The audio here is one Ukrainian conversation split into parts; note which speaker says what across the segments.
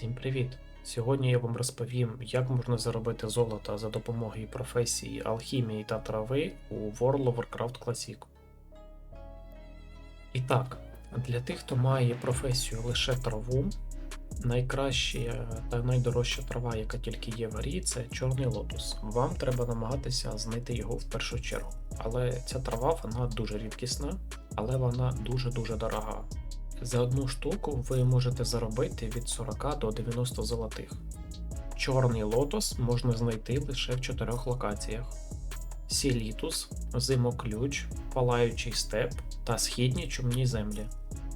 Speaker 1: Всім привіт! Сьогодні я вам розповім, як можна заробити золото за допомогою професії алхімії та трави у World of Warcraft Classic. І так, для тих, хто має професію лише траву, найкраща та найдорожча трава, яка тільки є в грі, це чорний лотос. Вам треба намагатися знайти його в першу чергу. Але ця трава вона дуже рідкісна, але вона дуже-дуже дорога. За одну штуку ви можете заробити від 40 до 90 золотих. Чорний лотос можна знайти лише в чотирьох локаціях: Сілітус, Зимоключ, Палаючий степ та східні чумні землі.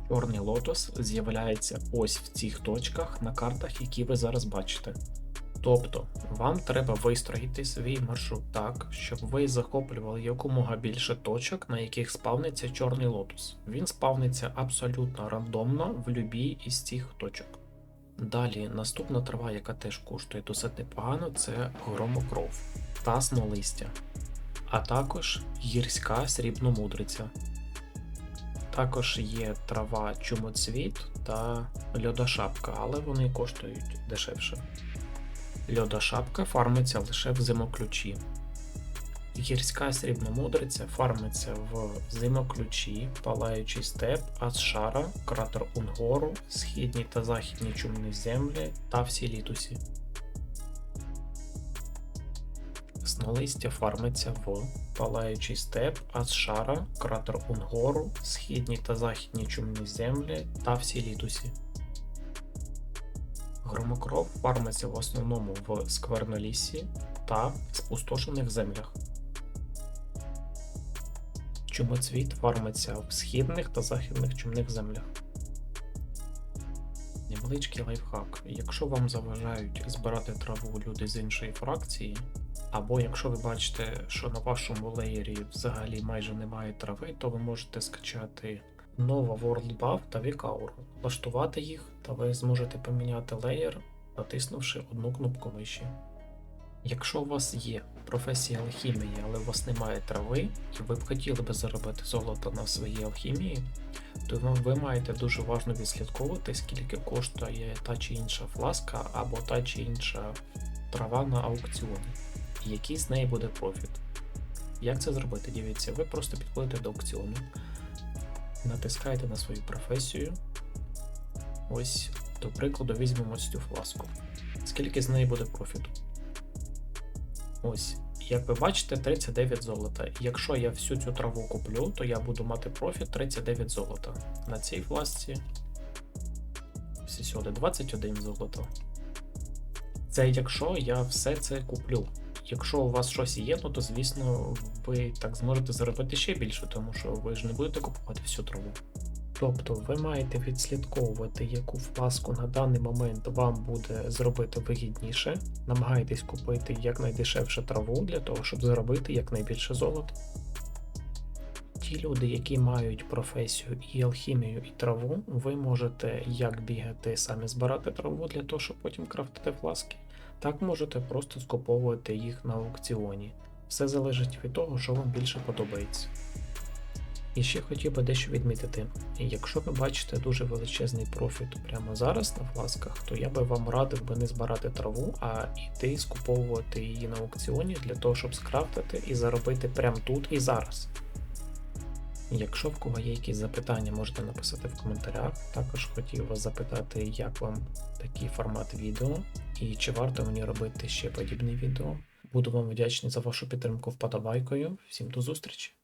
Speaker 1: Чорний лотос з'являється ось в цих точках на картах, які ви зараз бачите. Тобто, вам треба вистроїти свій маршрут так, щоб ви захоплювали якомога більше точок, на яких спавниться чорний лотос. Він спавниться абсолютно рандомно в любій із цих точок. Далі, наступна трава, яка теж коштує досить непогано, це громокров та смолистя, а також гірська срібномудриця. Також є трава чумоцвіт та льодошапка, але вони коштують дешевше. Льодошапка фармиться лише в зимоключі. Гірська срібномудриця фармиться в зимоключі, палаючий степ, Асшара, кратер Унгору, східні та західні чумні землі та в Сілітусі. Снолистя фармиться в палаючий степ, Асшара, кратер Унгору, східні та західні чумні землі та в Сілітусі. Громокров фармиться в основному в сквернолісі та спустошених землях. Чумоцвіт фармиться в східних та західних чумних землях. Невеличкий лайфхак. Якщо вам заважають збирати траву люди з іншої фракції, або якщо ви бачите, що на вашому леєрі взагалі майже немає трави, то ви можете скачати Nova World Buff та Vikaur, влаштувати їх, та ви зможете поміняти леєр, натиснувши одну кнопку миші. Якщо у вас є професія алхімії, але у вас немає трави, і ви б хотіли би заробити золото на своїй алхімії, то ви маєте дуже важно відслідковувати, скільки коштує та чи інша фласка або та чи інша трава на аукціоні, і який з неї буде профіт. Як це зробити? Дивіться, ви просто підходите до аукціону, натискаєте на свою професію. Ось, до прикладу, візьмемо цю фласку. Скільки з неї буде профіту? Ось, як ви бачите, 39 золота. Якщо я всю цю траву куплю, то я буду мати профіт 39 золота. На цій фласці всі сюди 21 золота. Це якщо я все це куплю. Якщо у вас щось є, ну то звісно ви так зможете заробити ще більше, тому що ви ж не будете купувати всю траву. Тобто ви маєте відслідковувати, яку фласку на даний момент вам буде зробити вигідніше. Намагайтесь купити якнайдешевше траву для того, щоб заробити якнайбільше золота. Ті люди, які мають професію і алхімію, і траву, ви можете як бігати самі збирати траву для того, щоб потім крафтити фласки, так можете просто скуповувати їх на аукціоні. Все залежить від того, що вам більше подобається. І ще хотів би дещо відмітити: якщо ви бачите дуже величезний профіт прямо зараз на фласках, то я би вам радив би не збирати траву, а йти скуповувати її на аукціоні для того, щоб скрафтити і заробити прямо тут і зараз. Якщо в кого є якісь запитання, можете написати в коментарях. Також хотів вас запитати, як вам такий формат відео і чи варто мені робити ще подібне відео. Буду вам вдячний за вашу підтримку вподобайкою. Всім до зустрічі!